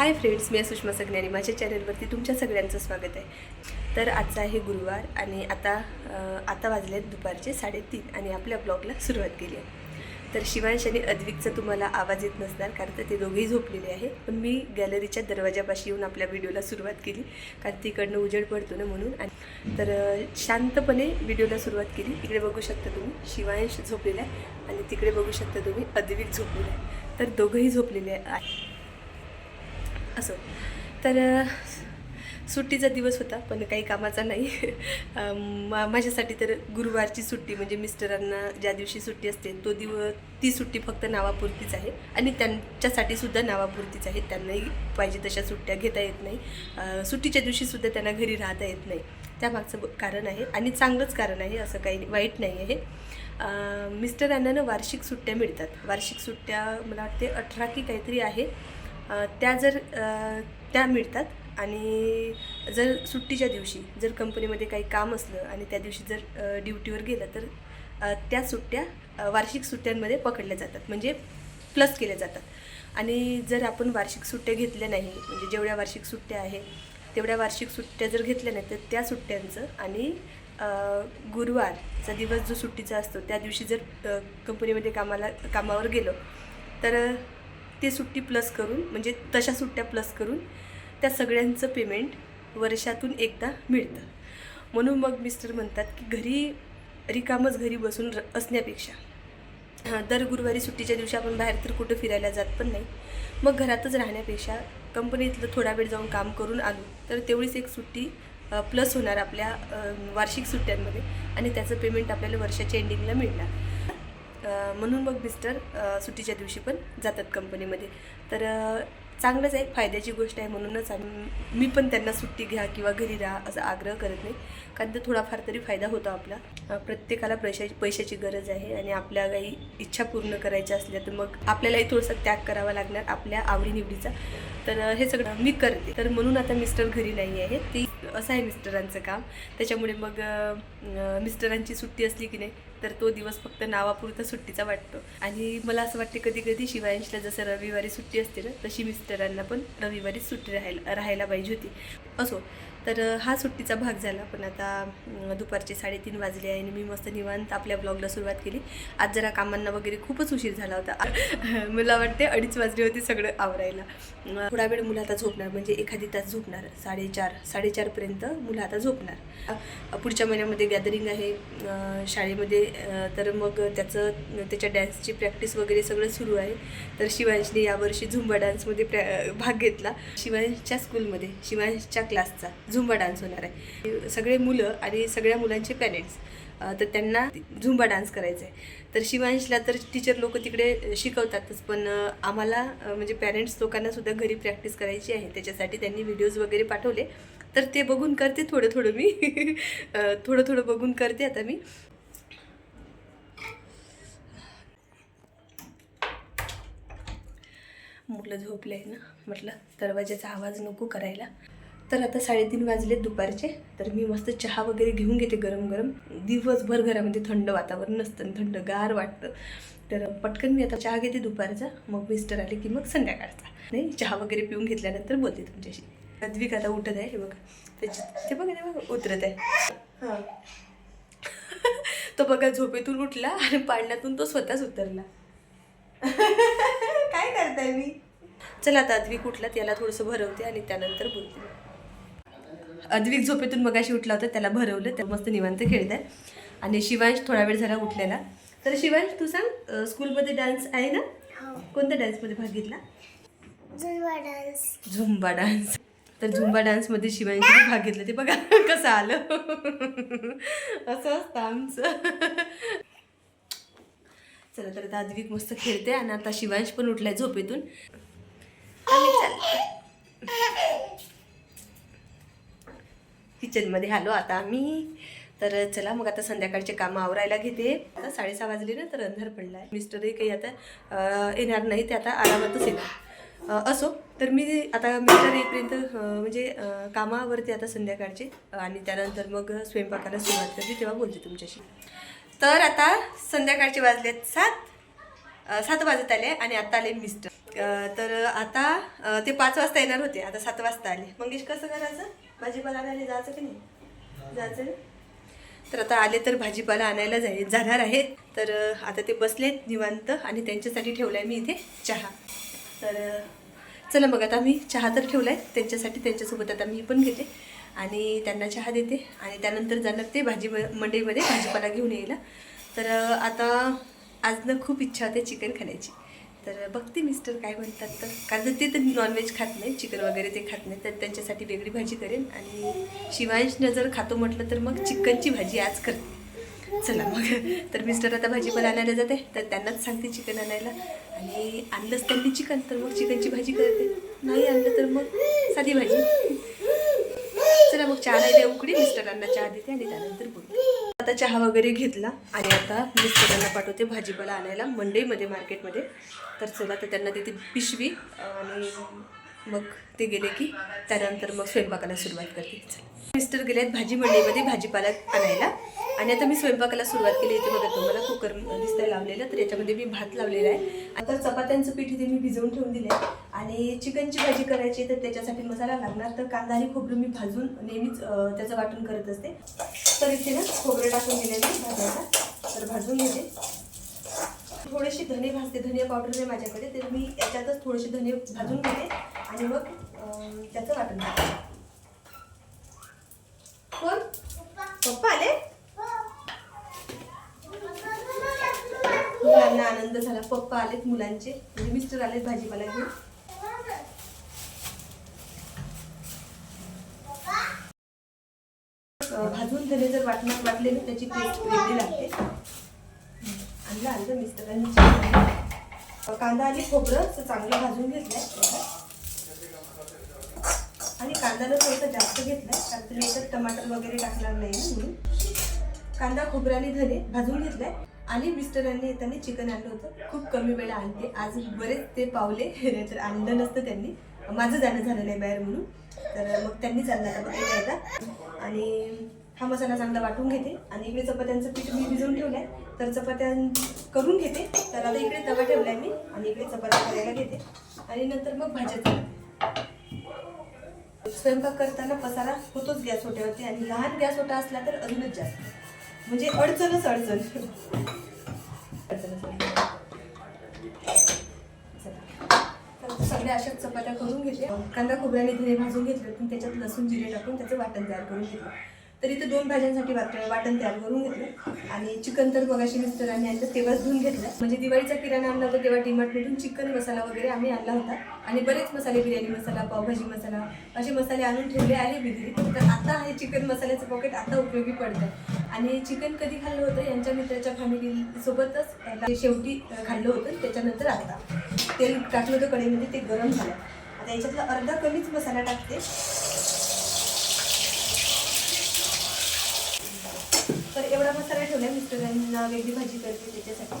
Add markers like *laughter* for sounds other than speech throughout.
Hi friends मी आहे सुषमा सगण्यानी. माझ्या चॅनलवरती तुमच्या सगळ्यांचं स्वागत आहे. तर आजचा आहे गुरुवार आणि आता आता वाजले आहेत दुपारचे साडेतीन आणि आपल्या ब्लॉगला सुरुवात केली आहे. तर शिवांश आणि अद्विकचा तुम्हाला आवाज येत नसणार कारण तर ते दोघेही झोपलेले आहे पण मी गॅलरीच्या दरवाजापाशी येऊन आपल्या व्हिडिओला सुरुवात केली कारण तिकडनं उजेड पडतो ना म्हणून. आणि तर शांतपणे व्हिडिओला सुरुवात केली. इकडे बघू शकता तुम्ही शिवांश झोपलेला आहे आणि तिकडे बघू शकता तुम्ही अद्विक झोपलेला आहे. तर दोघंही झोपलेले आहे असो. तर सुट्टीचा दिवस होता पण काही कामाचा नाही. *laughs* मा- माझ्यासाठी तर गुरुवारची सुट्टी म्हणजे मिस्टरांना ज्या दिवशी सुट्टी असते तो दिवस ती सुट्टी फक्त नावापुरतीच आहे. आणि त्यांच्यासाठी सुद्धा नावापुरतीच आहे. त्यांनाही पाहिजे तशा सुट्ट्या घेता येत नाही. सुट्टीच्या दिवशीसुद्धा त्यांना घरी राहता येत नाही. त्यामागचं कारण आहे. आणि चांगलंच कारण आहे असं काही वाईट नाही आहे. मिस्टरांना ना वार्षिक सुट्ट्या मिळतात. वार्षिक सुट्ट्या मला वाटते अठरा की काहीतरी आहे. त्या जर त्या मिळतात. आणि जर सुट्टीच्या दिवशी जर कंपनीमध्ये काही काम असलं आणि त्या दिवशी जर ड्युटीवर गेलं तर त्या सुट्ट्या वार्षिक सुट्ट्यांमध्ये पकडल्या जातात. म्हणजे प्लस केल्या जातात. आणि जर आपण वार्षिक सुट्ट्या घेतल्या नाही म्हणजे जेवढ्या वार्षिक सुट्ट्या आहे तेवढ्या वार्षिक सुट्ट्या जर घेतल्या नाही तर त्या सुट्ट्यांचं आणि गुरुवारचा दिवस जो सुट्टीचा असतो त्या दिवशी जर कंपनीमध्ये कामाला कामावर गेलो तर ते सुट्टी प्लस करून म्हणजे तशा सुट्ट्या प्लस करून त्या सगळ्यांचं पेमेंट वर्षातून एकदा मिळतं. म्हणून मग मिस्टर म्हणतात की घरी रिकामच घरी बसून र असण्यापेक्षा. दर गुरुवारी सुट्टीच्या दिवशी आपण बाहेर तर कुठं फिरायला जात पण नाही. मग घरातच राहण्यापेक्षा कंपनीतलं थोडा वेळ जाऊन काम करून आलो तर तेवढीच एक सुट्टी प्लस होणार आपल्या वार्षिक सुट्ट्यांमध्ये आणि त्याचं पेमेंट आपल्याला वर्षाच्या एंडिंगला मिळणार. म्हणून मग मिस्टर सुट्टीच्या दिवशी पण जातात कंपनीमध्ये. तर चांगलंच आहे फायद्याची गोष्ट आहे म्हणूनच आम्ही मी पण त्यांना सुट्टी घ्या किंवा घरी राहा असा आग्रह करत नाही. कारण तर थोडाफार तरी फायदा होतो आपला. प्रत्येकाला पैशाची पैशाची गरज आहे आणि आपल्या काही इच्छा पूर्ण करायच्या असल्या तर मग आपल्यालाही थोडंसं त्याग करावा लागणार आपल्या आवडीनिवडीचा. तर हे सगळं मी करते. तर म्हणून आता मिस्टर घरी नाही आहे. ते असं आहे मिस्टरांचं काम. त्याच्यामुळे मग मिस्टरांची सुट्टी असली की नाही तर तो दिवस फक्त नावापुरता सुट्टीचा वाटतो. आणि मला असं वाटते कधी कधी शिवांशला जसं रविवारी सुट्टी असते ना तशी मिस्टरांना पण रविवारी सुट्टी राहायला राहायला पाहिजे होती. असो तर हा सुट्टीचा भाग झाला. पण आता दुपारचे साडेतीन वाजले आहे आणि मी मस्त निवांत आपल्या ब्लॉगला सुरुवात केली. आज जरा कामांना वगैरे खूपच उशीर झाला होता. *laughs* मला वाटते अडीच वाजले होते सगळं आवरायला. थोडा वेळ मुलं आता झोपणार. म्हणजे एखादी तास झोपणार. साडेचार साडेचारपर्यंत मुलं आता झोपणार. पुढच्या महिन्यामध्ये गॅदरिंग आहे. शाळेमध्ये तर मग त्याचं त्याच्या डॅन्सची प्रॅक्टिस वगैरे सगळं सुरू आहे. तर शिवांशने यावर्षी झुंबा डान्समध्ये प्रॅ भाग घेतला. शिवांशच्या स्कूलमध्ये शिवांशच्या क्लासचा झुंबा डान्स होणार आहे. सगळे मुलं आणि सगळ्या मुलांचे पॅरेंट्स तर त्यांना झुंबा डान्स करायचा आहे. तर शिवांशला तर टीचर लोक तिकडे शिकवतातच पण आम्हाला म्हणजे पॅरेंट्स लोकांना सुद्धा घरी प्रॅक्टिस करायची आहे. त्याच्यासाठी त्यांनी व्हिडिओज वगैरे पाठवले. तर ते बघून करते थोडं थोडं मी. *laughs* थोडं थोडं बघून करते आता मी. मुलं झोपले आहे ना म्हटलं दरवाजाचा आवाज नको करायला. तर आता साडेतीन वाजले दुपारचे. तर मी मस्त चहा वगैरे घेऊन घेते गरम गरम दिवसभर घरामध्ये थंड वातावरण नसतं आणि थंडगार वाटतं. तर पटकन मी आता चहा घेते दुपारचा. मग मिस्टर आले की मग संध्याकाळचा. नाही चहा वगैरे पिऊन घेतल्यानंतर बोलते तुमच्याशी. अद्विक आता उठत आहे हे बघा. त्याची ते बघा ते बघा उतरत आहे. हां. तो बघा झोपेतून उठला आणि पाळण्यातून तो स्वतःच उतरला. *laughs* काय करताय मी? चला आता अद्विक उठला त्याला थोडंसं भरवते आणि त्यानंतर बोलते. अद्विक झोपेतून मगाशी उठला होता त्याला भरवलं त्या मस्त निवांत खेळत आहे. आणि शिवांश थोडा वेळ झाला उठलेला. तर शिवांश तू सांग स्कूलमध्ये डान्स आहे ना? हो. कोणत्या डान्समध्ये भाग घेतला? Zumba dance. Zumba dance. तर झुंबा डान्समध्ये शिवांशीने भाग घेतला. ते बघा *laughs* कसं आलं. *laughs* असं असतं आमचं. चला तर आता अद्विक मस्त खेळते आणि आता शिवांश पण उठलाय झोपेतून. आम्ही किचनमध्ये आलो आता आम्ही. तर चला मग आता संध्याकाळचे कामं आवरायला घेते. आता साडेसहा वाजले ना तर अंधार पडला आहे मिस्टरही काही आता येणार नाही ते आता आरामातच येणार. असो तर मी आता मिस्टर येईपर्यंत म्हणजे कामावरती आता संध्याकाळचे. आणि त्यानंतर मग स्वयंपाकाला सुरुवात करते तेव्हा बोलते तुमच्याशी. तर आता संध्याकाळचे वाजलेत सात सात वाजत आले आणि आता आले मिस्टर. तर आता ते पाच वाजता येणार होते आता सात वाजता आले. मंगेश कसं करायचं? भाजीपाला आणायला जायचं की नाही? जायचं तर आता आले तर भाजीपाला आणायला जाईल जाणार आहेत. तर आता ते बसलेत निवांत आणि त्यांच्यासाठी ठेवलाय मी इथे चहा. तर चला मग आता मी चहा तर ठेवला आहे त्यांच्यासाठी त्यांच्यासोबत आता मी पण घेते आणि त्यांना चहा देते आणि त्यानंतर जाणार ते भाजी मंडईमध्ये भाजीपाला घेऊन यायला. तर आता आज ना खूप इच्छा होते चिकन खाण्याची. तर बघते मिस्टर काय म्हणतात तर. कारण ते तर नॉनव्हेज खात नाही चिकन वगैरे ते खात नाही. तर त्यांच्यासाठी वेगळी भाजी करेन. आणि शिवांशनं जर खातो म्हटलं तर मग चिकनची भाजी आज करते. चला मग. तर मिस्टर आता भाजी पण आणायला जाते. तर त्यांनाच सांगते चिकन आणायला. आणि आणलंच त्यांनी चिकन तर मग चिकनची भाजी करते. नाही आणलं तर मग साधी भाजी. चला मग चहा नाही उकडी. मिस्टरांना चहा देते आणि त्यानंतर बोलते. आता चहा वगैरे घेतला आणि आता मिस्टरांना पाठवते भाजीपाला आणायला मंडईमध्ये मार्केटमध्ये तर चला तर त्यांना तिथे पिशवी आणि मग ते गेले की त्यानंतर मग स्वयंपाकाला सुरुवात करते चला. मिस्टर गेले आहेत भाजी मंडईमध्ये भाजीपाला आणायला. आणि आता मी स्वयंपाकाला सुरुवात केली. इथे बघा तुम्हाला कुकर दिसतंय लावलेलं तर याच्यामध्ये मी भात लावलेला आहे. आता चपात्यांचं पीठ इथे मी भिजवून ठेवून दिलं आहे आणि चिकनची भाजी करायची तर त्याच्यासाठी मसाला लागणार. तर कांदा आणि खोबरं मी भाजून नेहमीच त्याचं वाटण करत असते. तर इथे ना खोबरं टाकून दिलेलं भाजायला. तर भाजून घेते. थोडेसे धने भाजते. धने पावडर आहे माझ्याकडे. तर मी याच्यातच थोडेसे धने भाजून घेते. आणि मग त्याचं वाटण करते. कोण? पप्पा आले? मुलांना आनंद झाला. पप्पा आलेत मुलांचे. म्हणजे मिस्टर आलेत भाजीपाला घेऊन. भाजून धने जर वाटणार वाटले ना त्याची टेस्ट वेगळी लागते. आणलं आणलं मिस्टरांनी कांदा आणि खोबरं चांगलं भाजून घेतलंय. आणि कांदा थोडंसं जास्त घेतलाय कारण तुम्ही याच्यात टमाटर वगैरे टाकणार नाही ना म्हणून. कांदा खोबऱ्याने धने भाजून घेतलाय. आणि मिस्टरांनी येताना चिकन आणलं होतं. खूप कमी वेळा आणते. आज बरेच ते पावले नाहीतर आणलं नसतं त्यांनी. माझं जाणं झालं नाही बाहेर म्हणून. तर मग त्यांनी चालला आता बघायला एकदा आणि हा मसाला चांगला वाटून घेते. आणि इकडे चपात्यांचं पीठ मी भिजवून ठेवलंय. तर चपात्या करून घेते. तर आता इकडे तवा ठेवलाय मी. आणि इकडे चपात्या करायला घेते. आणि नंतर मग भाज्या करते. स्वयंपाक करताना पसारा होतोच गॅस ओट्यावरती आणि लहान गॅस ओटा असला तर अजूनच जास्त. म्हणजे अडचणच अडचण. तर सगळ्या अशाच चपात्या करून घेते कांदा खोबऱ्याने धने भाजून घेतले पण त्याच्यात लसूण जिरे टाकून त्याचं वाटण तयार करून घेतलं. तर इथे दोन भाज्यांसाठी वाट वाटण तयार करून घेतलं. आणि चिकन तर बघाशी मिस्टरांनी आणलं तेव्हाच धुवून घेतलं. म्हणजे दिवाळीचा किराणा आणला होता तेव्हा टीमार्टमधून चिकन मसाला वगैरे आम्ही आणला होता. आणि बरेच मसाले बिर्याणी मसाला पावभाजी मसाला असे मसाले आणून ठेवले आले मी तर आता हे चिकन मसाल्याचं पॉकेट आता उपयोगी पडतं आणि चिकन कधी खाल्लं होतं यांच्या मित्राच्या फॅमिली सोबतच शेवटी खाल्लं होतं. त्याच्यानंतर आता तेल टाकलं होतं कढईमध्ये ते गरम झालं. आता याच्यातला अर्धा कमीच मसाला टाकते. तर एवढा मसाला ठेवलाय मिस्टरांना वेगळी भाजी करते त्याच्यासाठी.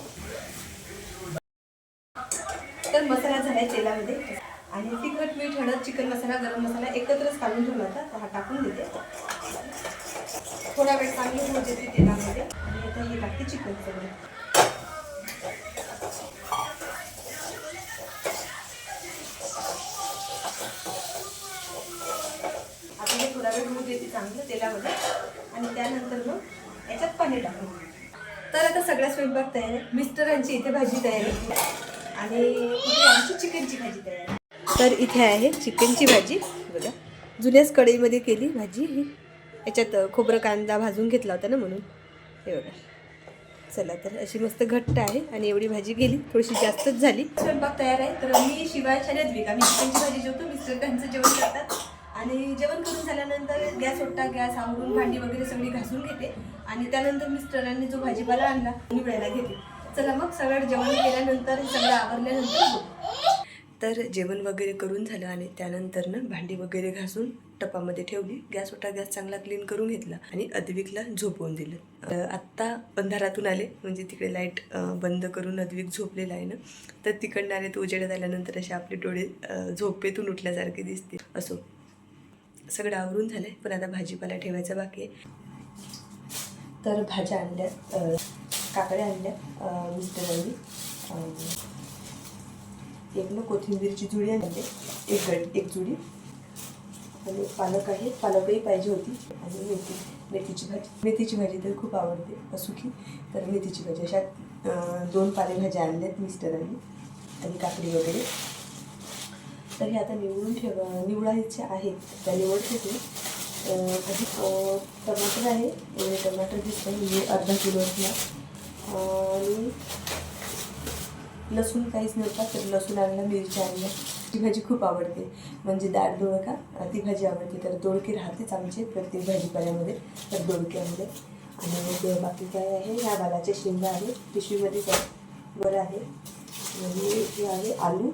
तर मसाला झालाय तेलामध्ये. आणि तिखट मीठ हळद चिकन मसाला गरम मसाला एकत्रच काढून ठेवला होता तर हा टाकून देते. थोडा वेळ चांगली होऊ देते तेलामध्ये. आणि आता हे लागते चिकन सगळं. आता हे थोडा वेळ होऊ देते चांगलं तेलामध्ये. आणि त्यानंतर मग याच्यात पाणी टाकू तर आता सगळ्या स्वयंपाक तयार आहे मिस्टरांची इथे भाजी तयार आहे. आणि इथे आमची चिकनची भाजी तयार आहे. तर इथे आहे चिकनची भाजी. बघा जुन्याच कढईमध्ये केली भाजी ही. याच्यात खोबरं कांदा भाजून घेतला होता ना म्हणून. हे बघा. चला तर अशी मस्त घट्ट आहे आणि एवढी भाजी गेली थोडीशी जास्तच झाली. स्वयंपाक तयार आहे. तर मी शिवाय छान द्विका मी चिकनची भाजी जेवतो. मिस्टर त्यांचं जेवण करतात. आणि जेवण करून झाल्यानंतर गॅस ओट्टा गॅस आवरून भांडी वगैरे सगळी घासून घेते. आणि त्यानंतर मिस्टरांनी जो भाजीपाला आणला निवडायला घेते. चला मग सगळं जेवण केल्यानंतर सगळं आवरल्यानंतर तर जेवण वगैरे करून झालं आणि त्यानंतर ना भांडी वगैरे घासून टपामध्ये ठेवली. गॅस ओटा गॅस चांगला क्लीन करून घेतला आणि अद्विकला झोपवून दिलं. आत्ता अंधारातून आले म्हणजे तिकडे लाइट बंद करून अद्विक झोपलेला आहे ना. तर तिकडनं आले तो उजेडात आल्यानंतर असे आपले डोळे झोपेतून उठल्यासारखे दिसते. असो. सगळं आवरून झालं आहे पण आता भाजीपाला ठेवायचा बाकी आहे. तर भाज्या आणल्या काकड्या आणल्या मिस्टरांनी एक ना कोथिंबीरची जुडी आणली. एक गड एक जुडी. आणि पालक आहे. पालकही पाहिजे होती. आणि मेथी मेथीची भाजी. मेथीची भाजी तर खूप आवडते. सुकी तर मेथीची भाजी अशा दोन पालेभाज्या आणल्यात मिस्टरांनी आणि काकडी वगैरे. तर हे आता निवडून ठेव निवडायचे आहेत त्या निवडते ठेवते अं, टमाटर आहे एवढे टमाटर दिसतं म्हणजे अर्धा किलो असला आणि लसूण काहीच नव्हता तर लसूण आणला मिरच्या आणल्या ती भाजी खूप आवडते. म्हणजे डाळ दोडका ती भाजी आवडते. तर दोडके राहतेच आमचे प्रत्येक भाजीपाल्यामध्ये तर दोडक्यामध्ये. आणि मग बाकी काय आहे? ह्या गालाच्या शेंगा आहे पिशवीमध्ये काय बरं आहे. आणि हे आहे आलू.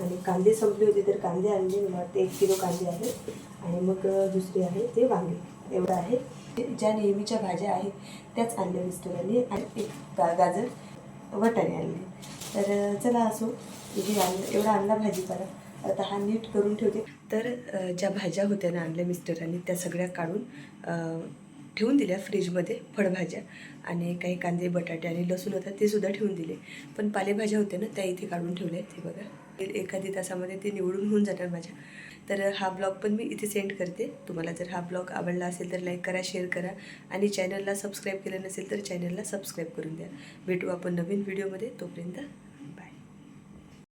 आणि कांदे संपले होते तर कांदे आणले मला वाटते एक किलो कांदे आहेत आणि मग दुसरे आहे ते वांगे. एवढं आहे. ज्या नेहमीच्या भाज्या आहेत त्याच आणल्या मिस्टरांनी. आणि एक गा गाजर वटाणे आणले. तर चला असो हे आणलं एवढा आणला भाजीपाला. आता हा नीट करून ठेवते. तर ज्या भाज्या होत्या ना आणल्या मिस्टरांनी त्या सगळ्या काढून ठेवून दिल्या फ्रीजमध्ये फळभाज्या. आणि काही कांदे बटाटे आणि लसूण होता ते सुद्धा ठेवून दिले. पण पालेभाज्या होत्या ना त्या इथे काढून ठेवल्या आहेत बघा. एखादी तासामध्ये ते निवडून होऊन जाणार माझ्या. तर हा ब्लॉग पण मी इथे सेंड करते. तुम्हाला जर हा ब्लॉग आवडला असेल तर लाईक करा शेअर करा आणि चॅनलला सबस्क्राईब केलं नसेल तर चॅनलला सबस्क्राईब करून द्या. भेटू आपण नवीन व्हिडिओमध्ये. तोपर्यंत